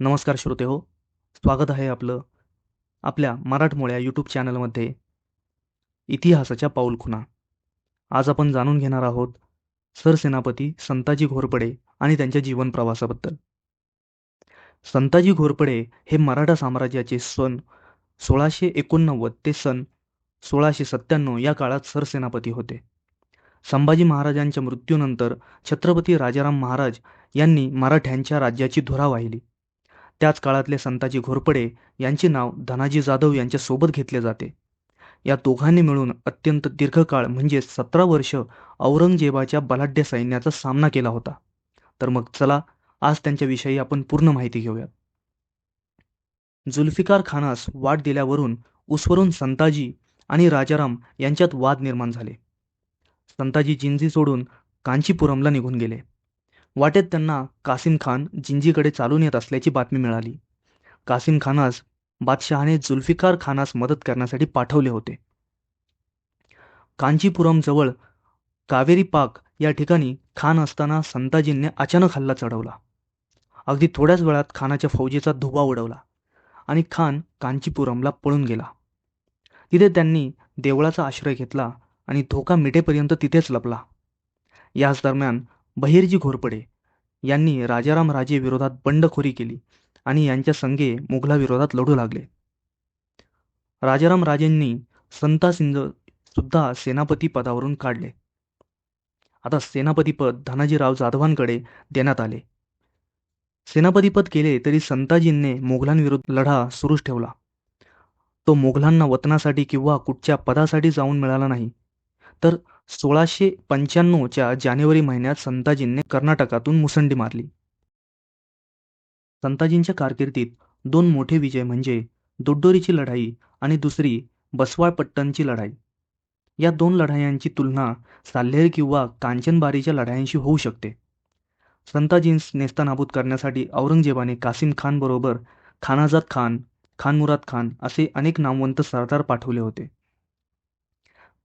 नमस्कार श्रोते हो स्वागत आहे आपलं आपल्या मराठमोळ्या यूट्यूब चॅनलमध्ये इतिहासाच्या पाऊलखुणा. आज आपण जाणून घेणार आहोत सरसेनापती संताजी घोरपडे आणि त्यांच्या जीवन प्रवासाबद्दल. संताजी घोरपडे हे मराठा साम्राज्याचे सन सोळाशे एकोणनव्वद ते सन सोळाशे सत्त्याण्णव या काळात सरसेनापती होते. संभाजी महाराजांच्या मृत्यूनंतर छत्रपती राजाराम महाराज यांनी मराठ्यांच्या राज्याची धुरा वाहिली. त्याच काळातले संताजी घोरपडे यांचे नाव धनाजी जाधव यांच्यासोबत घेतले जाते. या दोघांनी मिळून अत्यंत दीर्घकाळ म्हणजे सतरा वर्ष औरंगजेबाच्या बलाढ्य सैन्याचा सामना केला होता. तर मग चला आज त्यांच्याविषयी आपण पूर्ण माहिती घेऊयात. जुल्फिकार खानास वाट दिल्यावरून उसवरून संताजी आणि राजाराम यांच्यात वाद निर्माण झाले. संताजी जिंजी सोडून कांचीपुरमला निघून गेले. वाटेत त्यांना कासिम खान जिंजीकडे चालून येत असल्याची बातमी मिळाली. कासिम खानास बादशहाने जुल्फिकार खानास मदत करण्यासाठी पाठवले होते. कांचीपुरम जवळ कावेरी पाक या ठिकाणी खान असताना संताजींनी अचानक हल्ला चढवला. अगदी थोड्याच वेळात खानाच्या फौजेचा धुबा उडवला आणि खान कांचीपुरमला पळून गेला. तिथे त्यांनी देवळाचा आश्रय घेतला आणि धोका मिटेपर्यंत तिथेच लपला. याच दरम्यान बहिर्जी घोरपडे यांनी राजाराम राजे विरोधात बंडखोरी केली आणि यांच्या संघे मुघलाविरोधात लढू लागले. राजाराम राजेंनी संतासिंज सुद्धा सेनापती पदावरून काढले. आता सेनापतीपद धनाजीराव जाधवांकडे देण्यात आले. सेनापतीपद केले तरी संताजींनी मोघलांविरुद्ध लढा सुरूच ठेवला. तो मोघलांना वतनासाठी किंवा कुठच्या पदासाठी जाऊन मिळाला नाही. तर सोळाशे पंच्याण्णवच्या जानेवारी महिन्यात संताजींनी कर्नाटकातून मुसंडी मारली. संताजींच्या कारकिर्दीत दोन मोठे विजय म्हणजे दुड्डोरीची लढाई आणि दुसरी बसवाळपट्टणची लढाई. या दोन लढायांची तुलना साल्हेर किंवा कांचनबारीच्या लढायांशी होऊ शकते. संताजींस नेस्तानाबूत करण्यासाठी औरंगजेबाने कासिम खानबरोबर खानाजाद खान खान मुराद खान असे अनेक नामवंत सरदार पाठवले होते.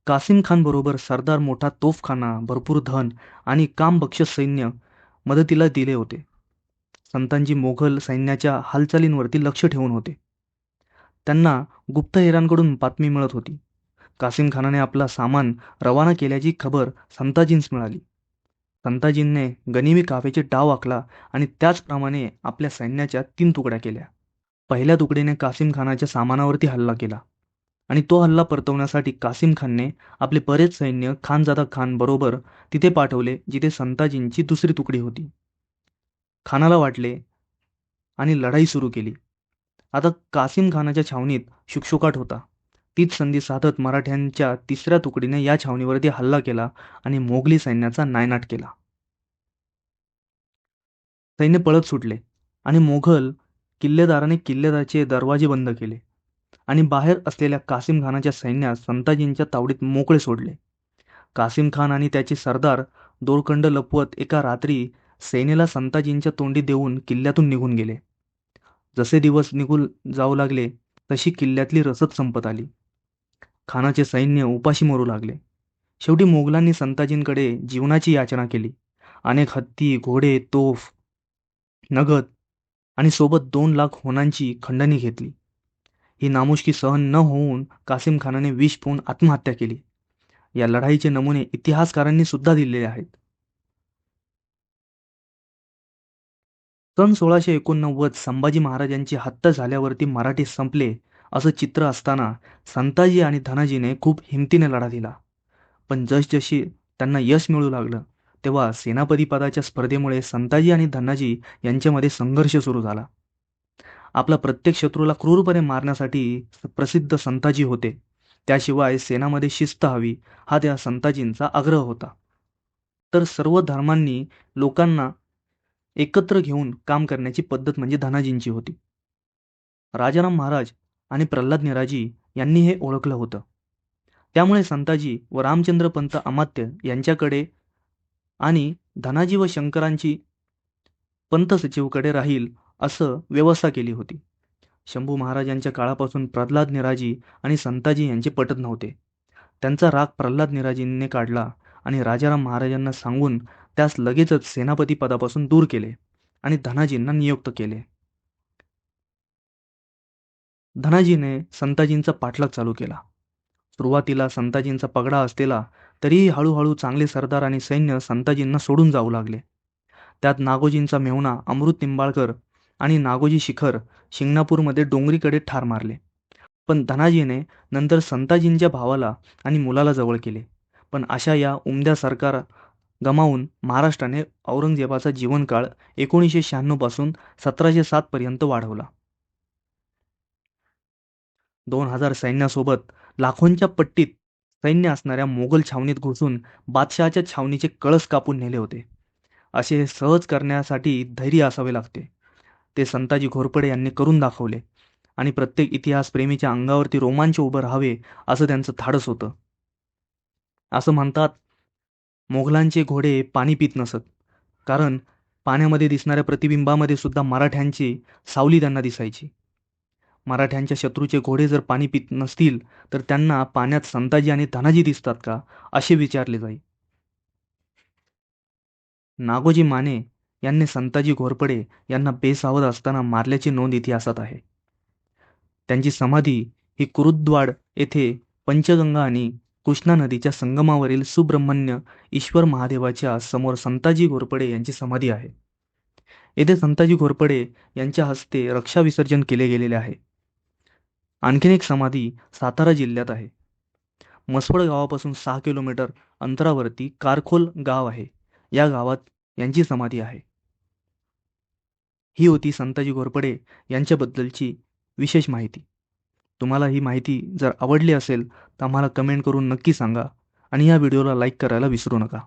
कासिम खानबरोबर सरदार मोठा तोफखाना भरपूर धन आणि कामबक्षस सैन्य मदतीला दिले होते. संतांजी मोघल सैन्याच्या हालचालींवरती लक्ष ठेवून होते. त्यांना गुप्तहेरांकडून बातमी मिळत होती. कासिम खानाने आपला सामान रवाना केल्याची खबर संताजींस मिळाली. संताजींने गनिमी काफेचे डाव आखला आणि त्याचप्रमाणे आपल्या सैन्याच्या तीन तुकड्या केल्या. पहिल्या तुकडीने कासिम खानाच्या सामानावरती हल्ला केला. आणि तो हल्ला परतवण्यासाठी कासिम खानने आपले बरेच सैन्य खानजादा खान बरोबर तिथे पाठवले जिथे संताजींची दुसरी तुकडी होती. खानाला वाटले आणि लढाई सुरू केली. आता कासिम खानाच्या छावणीत शुकशुकाट होता. तीच संधी साधत मराठ्यांच्या तिसऱ्या तुकडीने या छावणीवरती हल्ला केला आणि मोगली सैन्याचा नायनाट केला. सैन्य पळत सुटले आणि मोघल किल्लेदाराने किल्लेदारचे दरवाजे बंद केले. आणि बाहेर असलेल्या कासिम खानाच्या सैन्यात संताजींच्या तावडीत मोकळे सोडले. कासिम खान आणि त्याचे सरदार दोरखंड लपवत एका रात्री सेनेला संताजींच्या तोंडी देऊन किल्ल्यातून निघून गेले. जसे दिवस निघून जाऊ लागले तशी किल्ल्यातली रसद संपत आली. खानाचे सैन्य उपाशी मरू लागले. शेवटी मोगलांनी संताजींकडे जीवनाची याचना केली. अनेक हत्ती घोडे तोफ नगद आणि सोबत दोन लाख होनांची खंडणी घेतली. ही नामुष्की सहन न होऊन कासिम खानाने विष पिऊन आत्महत्या केली. या लढाईचे नमुने इतिहासकारांनी सुद्धा दिलेले आहेत. सन सोळाशे एकोणनव्वद संभाजी महाराजांची हत्या झाल्यावरती मराठी संपले असं चित्र असताना संताजी आणि धनाजीने खूप हिमतीने लढा दिला. पण जसजशी त्यांना यश मिळू लागलं तेव्हा सेनापतीपदाच्या स्पर्धेमुळे संताजी आणि धनाजी यांच्यामध्ये संघर्ष सुरू झाला. आपला प्रत्येक शत्रूला क्रूरपणे मारण्यासाठी प्रसिद्ध संताजी होते. त्याशिवाय सेनामध्ये शिस्त हवी हा त्या संताजींचा आग्रह होता. तर सर्व धर्मांनी लोकांना एकत्र घेऊन काम करण्याची पद्धत म्हणजे धनाजींची होती. राजाराम महाराज आणि प्रल्हाद निराजी यांनी हे ओळखलं होतं. त्यामुळे संताजी व रामचंद्र पंत अमात्य यांच्याकडे आणि धनाजी व शंकरांची पंत सचिवकडे राहील असं व्यवस्था केली होती. शंभू महाराजांच्या काळापासून प्रल्हाद निराजी आणि संताजी यांचे पटत नव्हते. त्यांचा राग प्रल्हाद निराजींनी काढला आणि राजाराम महाराजांना सांगून त्यास लगेचच सेनापती पदापासून दूर केले आणि धनाजींना नियुक्त केले. धनाजीने संताजींचा पाठलाग चालू केला. सुरुवातीला संताजींचा पगडा असलेला तरीही हळूहळू चांगले सरदार आणि सैन्य संताजींना सोडून जाऊ लागले. त्यात नागोजींचा मेहुणा अमृत निंबाळकर आणि नागोजी शिखर शिंगणापूरमध्ये डोंगरीकडे ठार मारले. पण धनाजीने नंतर संताजींच्या भावाला आणि मुलाला जवळ केले. पण अशा या उमद्या सरकार गमावून महाराष्ट्राने औरंगजेबाचा जीवनकाळ एकोणीसशे शहाण्णवपासून सतराशे सातपर्यंत वाढवला. दोन हजार सैन्यासोबत लाखोंच्या पट्टीत सैन्य असणाऱ्या मोगल छावणीत घुसून बादशहाच्या छावणीचे कळस कापून नेले होते. असे सहज करण्यासाठी धैर्य असावे लागते. ते संताजी घोरपडे यांनी करून दाखवले. आणि प्रत्येक इतिहासप्रेमीच्या अंगावरती रोमांच उभं राहावे असं त्यांचं धाडस होतं. असं म्हणतात मोगलांचे घोडे पाणी पित नसत. कारण पाण्यामध्ये दिसणाऱ्या प्रतिबिंबामध्ये सुद्धा मराठ्यांची सावली त्यांना दिसायची. मराठ्यांच्या शत्रूचे घोडे जर पाणी पित नसतील तर त्यांना पाण्यात संताजी आणि धनाजी दिसतात का असे विचारले जाई. नागोजी माने यांनी संताजी घोरपडे यांना बेसावध असताना मारल्याची नोंद इतिहासात आहे. त्यांची समाधी ही कुरुद्वाड येथे पंचगंगा आणि कृष्णा नदीच्या संगमावरील सुब्रह्मण्य ईश्वर महादेवाच्या समोर संताजी घोरपडे यांची समाधी आहे. येथे संताजी घोरपडे यांच्या हस्ते रक्षा विसर्जन केले गेलेले आहे. आणखीन एक समाधी सातारा जिल्ह्यात आहे. मसवड गावापासून सहा किलोमीटर अंतरावरती कारखोल गाव आहे. या गावात यांची समाधी आहे. ही होती संताजी घोरपडे यांच्याबद्दलची विशेष माहिती. तुम्हाला ही माहिती जर आवडली असेल तर आम्हाला कमेंट करून नक्की सांगा आणि या व्हिडिओला लाईक करायला विसरू नका.